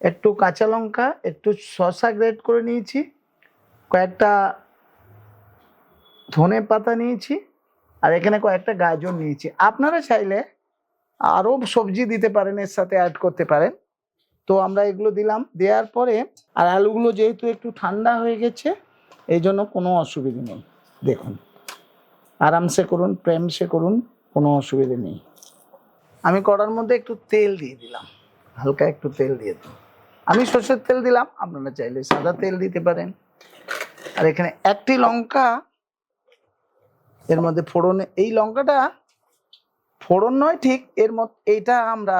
একটু কাঁচা লঙ্কা, একটু শসা গ্রেট করে নিয়েছি, কয়েকটা ধনে পাতা নিয়েছি, আর এখানে কয়েকটা গাজর নিয়েছি। আপনারা চাইলে আরও সবজি দিতে পারেন, এর সাথে অ্যাড করতে পারেন। তো আমরা এগুলো দিলাম, দেওয়ার পরে, আর আলুগুলো যেহেতু একটু ঠান্ডা হয়ে গেছে, এই জন্য কোনো অসুবিধে নেই। দেখুন, আরামসে করুন, প্রেমসে করুন, কোনো অসুবিধে নেই। আমি কড়ার মধ্যে একটু তেল দিয়ে দিলাম, হালকা একটু তেল দিয়ে দিলাম। আমি সর্ষের তেল দিলাম, আপনারা চাইলে সাদা তেল দিতে পারেন। আর এখানে একটি লঙ্কা, এর মধ্যে ফোড়ন, এই লঙ্কাটা ফোড়ন নয়, ঠিক এর মধ্যে এইটা আমরা,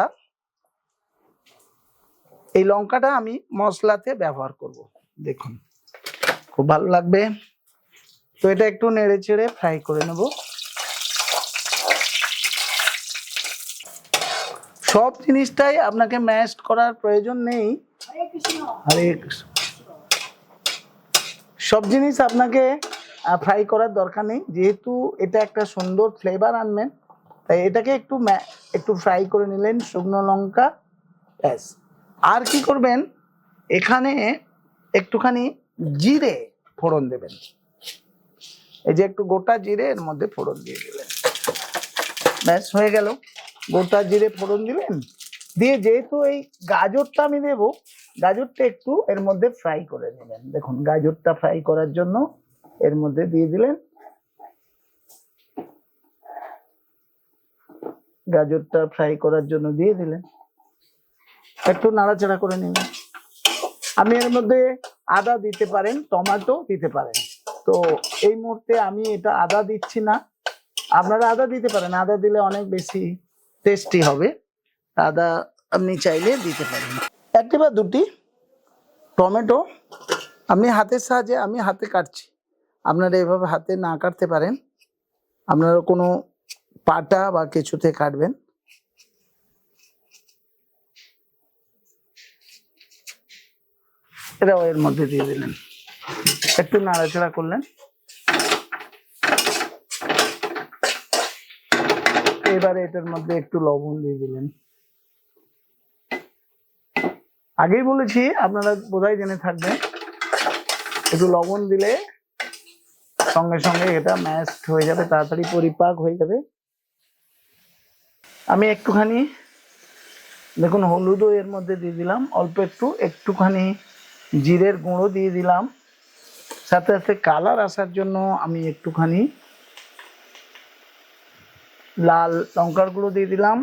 এই লঙ্কাটা আমি মশলাতে ব্যবহার করব। দেখুন, খুব ভালো লাগবে। তো এটা একটু নেড়ে চেড়ে ফ্রাই করে নেব। সব জিনিসটাই আপনাকে ম্যাশ করার প্রয়োজন নেই। হরে সব জিনিস আপনাকে ফ্রাই করার দরকার নেই। যেহেতু এটা একটা সুন্দর ফ্লেভার আনবেন তাই এটাকে একটু একটু ফ্রাই করে নিলেন শুকনো লঙ্কা। ব্যাস। আর কি করবেন? এখানে একটুখানি জিরে ফোড়ন দেবেন। এই যে একটু গোটা জিরে এর মধ্যে ফোড়ন দিয়ে দিলেন। ব্যাস হয়ে গেল। গোটা জিরে ফোড়ন দিলেন দিয়ে যেহেতু এই গাজরটা আমি দেবো, গাজরটা একটু এর মধ্যে ফ্রাই করে নেবেন। দেখুন, গাজরটা ফ্রাই করার জন্য এর মধ্যে দিয়ে দিলেন। গাজরটা ফ্রাই করার জন্য দিয়ে দিলেন। একটু নাড়াচাড়া করে নেবেন। আপনি এর মধ্যে আদা দিতে পারেন, টমেটো দিতে পারেন। তো এই মুহূর্তে আমি এটা আদা দিচ্ছি না। আপনারা আদা দিতে পারেন, আদা দিলে অনেক বেশি টেস্টি হবে। আদা আপনি চাইলে দিতে পারেন। একটি বা দুটি টমেটো আপনি হাতের সাহায্যে আমি হাতে কাটছি। আপনারা এভাবে হাতে না কাটতে পারেন। আপনারা কোনো পাটা বা কিছুতে কাটবেন। এটাও এর মধ্যে দিয়ে দিলেন। একটু নাড়াচাড়া করলেন। এবারে এটার মধ্যে একটু লবণ দিয়ে দিলেন। আগেই বলেছি, আপনারা বোধহয় জেনে থাকবেন, একটু লবণ দিলে সঙ্গে সঙ্গে এটা ম্যাশড হয়ে যাবে, তাড়াতাড়ি পরিপাক হয়ে যাবে। আমি একটুখানি, দেখুন হলুদও এর মধ্যে দিয়ে দিলাম, অল্প একটু, একটুখানি জিরের গুঁড়ো দিয়ে দিলাম। সাথে সাথে কালার আসার জন্য আমি একটুখানি লাল লঙ্কার গুঁড়ো দিয়ে দিলাম।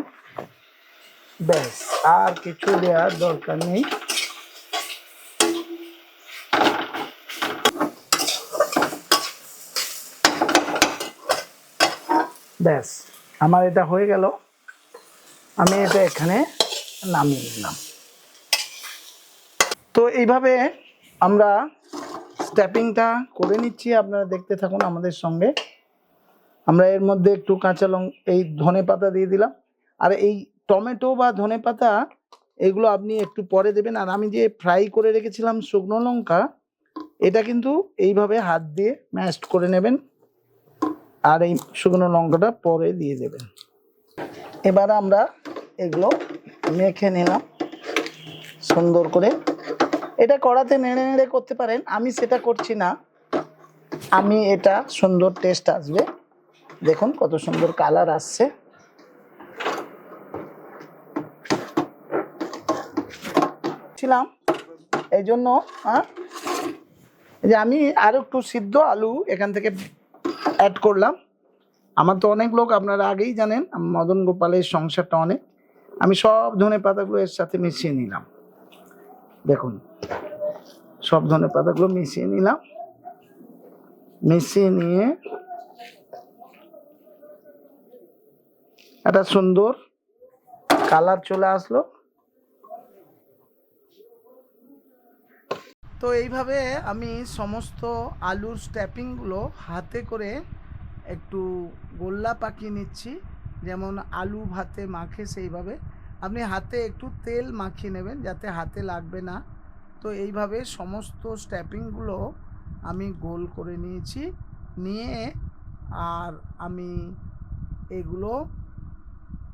ব্যাস, আর কিছু দেওয়ার দরকার নেই। ব্যাস, আমার এটা হয়ে গেল। আমি এটা এখানে নামিয়ে নিলাম। তো এইভাবে আমরা স্ট্যাপিংটা করে নিচ্ছি। আপনারা দেখতে থাকুন আমাদের সঙ্গে। আমরা এর মধ্যে একটু কাঁচা লং, এই ধনে পাতা দিয়ে দিলাম। আর এই টমেটো বা ধনে পাতা, এগুলো আপনি একটু পরে দেবেন। আর আমি যে ফ্রাই করে রেখেছিলাম শুকনো লঙ্কা, এটা কিন্তু এইভাবে হাত দিয়ে ম্যাশড করে নেবেন। আর এই শুকনো লঙ্কাটা পরে দিয়ে দেবেন। এবার আমরা এগুলো মেখে নিলাম সুন্দর করে। এটা কড়াতে নেড়ে নেড়ে করতে পারেন। আমি সেটা করছি না। আমি এটা সুন্দর টেস্ট আসবে। দেখুন কত সুন্দর কালার আসছে। ছিলাম। এই জন্য হ্যাঁ যে আমি আর একটু সিদ্ধ আলু এখান থেকে অ্যাড করলাম। আমার তো অনেক লোক আপনারা আগেই জানেন, মদন গোপালের সংসারটা অনেক। আমি সব ধনে পাতাগুলো এর সাথে মিশিয়ে নিলাম। দেখুন, সব ধনে পাতাগুলো মিশিয়ে নিলাম। মিশিয়ে নিয়ে একটা সুন্দর কালার চলে আসলো। তো এইভাবে আমি সমস্ত আলুর স্ট্যাপিংগুলো হাতে করে একটু গোল্লা পাকিয়ে নিচ্ছি। যেমন আলু ভাতে মাখে সেইভাবে। আপনি হাতে একটু তেল মাখিয়ে নেবেন যাতে হাতে লাগবে না। তো এইভাবে সমস্ত স্ট্যাপিংগুলো আমি গোল করে নিয়েছি। নিয়ে আর আমি এগুলো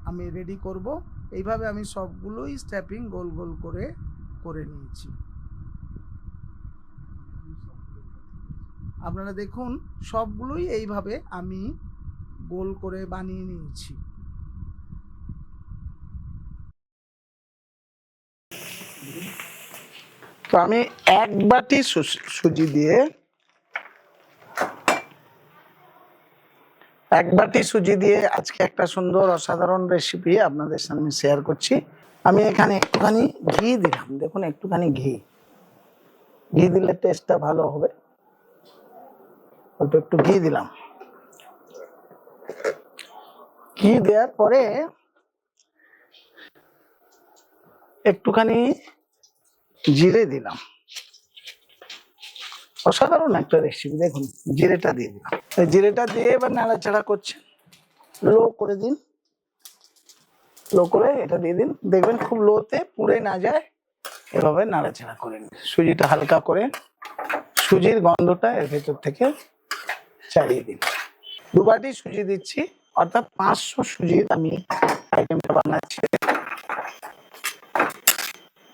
আমি রেডি করব। এইভাবে আমি সবগুলোই স্ট্যাপিং গোল গোল করে করে নিয়েছি। আপনারা দেখুন, সবগুলোই এইভাবে আমি গোল করে বানিয়ে নিয়েছি। তো আমি এক বাটি সুজি দিয়ে এক বাটি সুজি দিয়ে আজকে একটা সুন্দর অসাধারণ রেসিপি আপনাদের সামনে শেয়ার করছি। আমি এখানে একটুখানি ঘি দিলাম। দেখুন, একটুখানি ঘি। ঘি দিলে টেস্টটা ভালো হবে। অল্প একটু ঘি দিলাম। ঘি দেওয়ার পরে একটুখানি জিরে দিলাম। অসাধারণ একটা রেসিপি দেখুন, জিরেটা দিয়ে দিলাম। জিরেটা দিয়ে এবার নাড়াচাড়া করছে। লো করে দিন। লো করে এটা দিয়ে দিন। দেখবেন খুব লোতে পুড়ে না যায়। এভাবে নাড়াচাড়া করে নিন। সুজিটা হালকা করে সুজির গন্ধটা এর ভেতর থেকে ছাড়িয়ে দিন। দু বাটি সুজি দিচ্ছি। অর্থাৎ পাঁচশো সুজির আমি আইটেমটা বানাচ্ছি।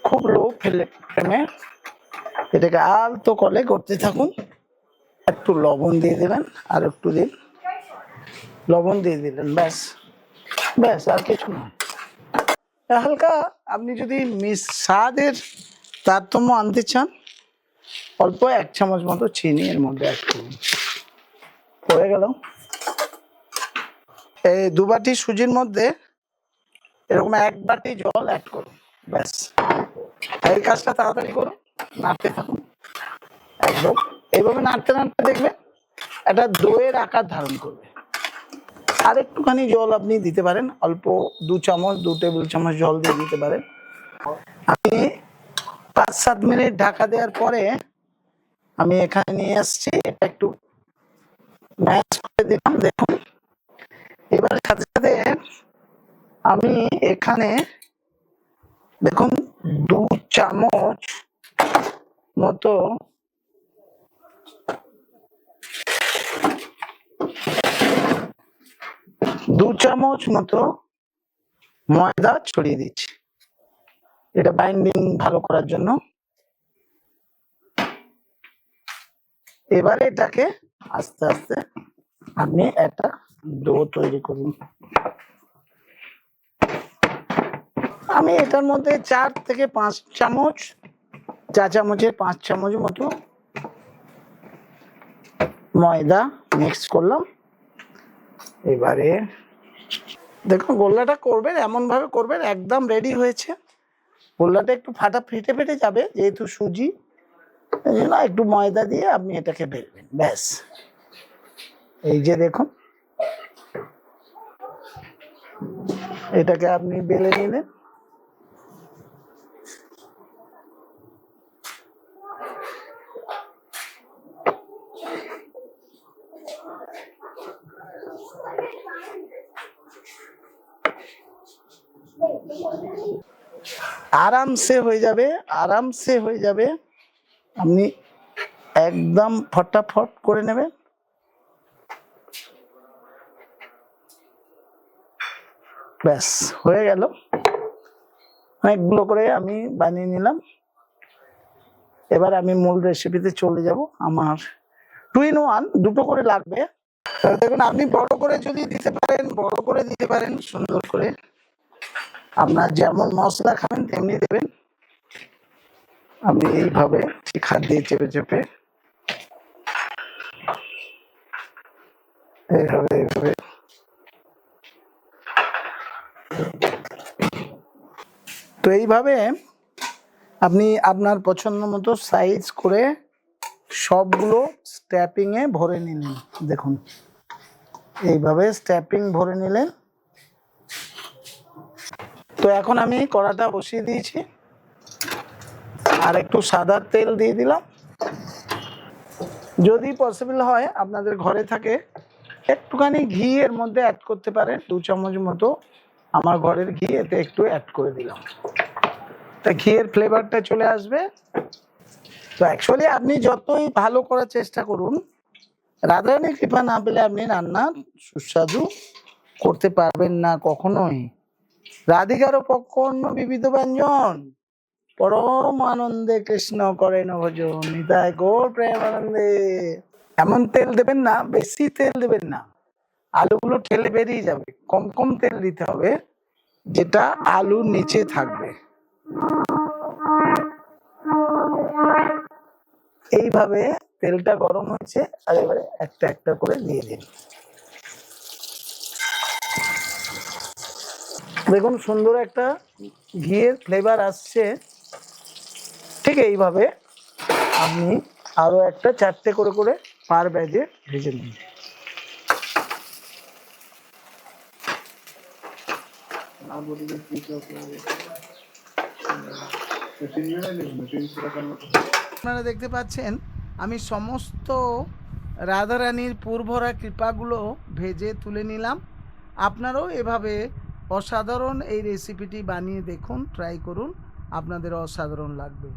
খুব লো ফেলে ফ্লেমে এটাকে আলতো কলে করতে থাকুন। একটু লবণ দিয়ে দিলেন, আর একটু দিন। লবণ দিয়ে দিলেন, ব্যাস। ব্যাস, আর কিছু না। হালকা আপনি যদি মিস স্বাদের তারতম্য আনতে চান, অল্প এক চামচ মতো চিনি এর মধ্যে অ্যাড করুন। হয়ে গেল। এই দু বাটি সুজির মধ্যে এরকম এক বাটি জল অ্যাড করুন, ব্যাস। এই কাজটা তাড়াতাড়ি করুন। একদম। এইভাবে নাড়তে নাড়তে একটা দইয়ের আকার ধারণ করবে। আর একটুখানি জল আপনি দিতে পারেন, অল্প দু চামচ, দু টেবিল চামচ জল দিয়ে দিতে পারেন। আমি পাঁচ সাত মিনিট ঢাকা দেওয়ার পরে আমি এখানে নিয়ে আসছি এটা একটু ম্যাচ করে দিলাম। দেখুন, এবার সাথে সাথে আমি এখানে দেখুন দু চামচ মতো। দু চামচ মতো ময়দা ছড়িয়ে দিচ্ছি। এটা বাইন্ডিং ভালো করার জন্য। এবারে এটাকে আস্তে আস্তে আপনি একটা ডো তৈরি করুন। আমি এটার মধ্যে চার থেকে পাঁচ চামচ চা চামচের পাঁচ চামচ মতো ময়দা মিক্স করলাম। এবারে দেখুন, গোল্লাটা করবেন এমন ভাবে করবেন, একদম রেডি হয়েছে। গোল্লাটা একটু ফাটা ফেটে ফেটে যাবে, যেহেতু সুজি। জন্য একটু ময়দা দিয়ে আপনি এটাকে বেলবেন, ব্যাস। এই যে দেখুন, এটাকে আপনি বেলে নিলেন। আরামসে হয়ে যাবে, আরামসে হয়ে যাবে। আপনি একদম ফটাফট করে নেবেন। ব্যাস, হয়ে গেল। অনেকগুলো করে আমি বানিয়ে নিলাম। এবার আমি মূল রেসিপিতে চলে যাব। আমার টু ইন ওয়ান দুটো করে লাগবে। দেখুন, আপনি বড় করে যদি দিতে পারেন, বড় করে দিতে পারেন, সুন্দর করে। আপনার যেমন মশলা খাবেন, তেমনি দেবেন। আমি এইভাবে ঠিক হাত দিয়ে চেপে চেপে এইভাবে এইভাবে। তো এইভাবে আপনি আপনার পছন্দ মতো সাইজ করে সবগুলো স্ট্যাপিং এ ভরে নিলেন দেখুন, এইভাবে স্ট্যাপিং ভরে নিলেন তো এখন আমি কড়াটা বসিয়ে দিয়েছি। আর একটু সাদা তেল দিয়ে দিলাম। যদি পসিবল হয় আপনাদের ঘরে থাকে, একটুখানি ঘি এর মধ্যে অ্যাড করতে পারেন। দু চামচ মতো আমার ঘরের ঘি, এতে একটু অ্যাড করে দিলাম। তা ঘিয়ের ফ্লেভারটা চলে আসবে। তো অ্যাকচুয়ালি আপনি যতই ভালো করার চেষ্টা করুন রাধারানী কৃপা না পেলে আপনি রান্না সুস্বাদু করতে পারবেন না কখনোই। পক্ষ অন্য বিবিধ ব্যঞ্জন। পরম আনন্দে কৃষ্ণ করেন ভজন, নিতাই গৌর প্রেম আনন্দে এমন তেল দেবেন না, বেশি তেল দেবেন না। আলুগুলো ঠেলে বেরিয়ে যাবে, কম কম তেল দিতে হবে, যেটা আলুর নিচে থাকবে। এইভাবে তেলটা গরম হয়েছে, আর এবারে একটা একটা করে দিয়ে দিন। দেখুন, সুন্দর একটা ঘিয়ের ফ্লেভার আসছে। ঠিক এইভাবে আপনি আরও একটা চারটে করে করে পার ব্যাজে ভেজে নিন। আপনারা দেখতে পাচ্ছেন, আমি সমস্ত রাধারানীর পুরভরা কৃপাগুলো ভেজে তুলে নিলাম। আপনারাও এভাবে অসাধারণ এই রেসিপিটি বানিয়ে দেখুন ট্রাই করুন আপনাদের অসাধারণ লাগবে।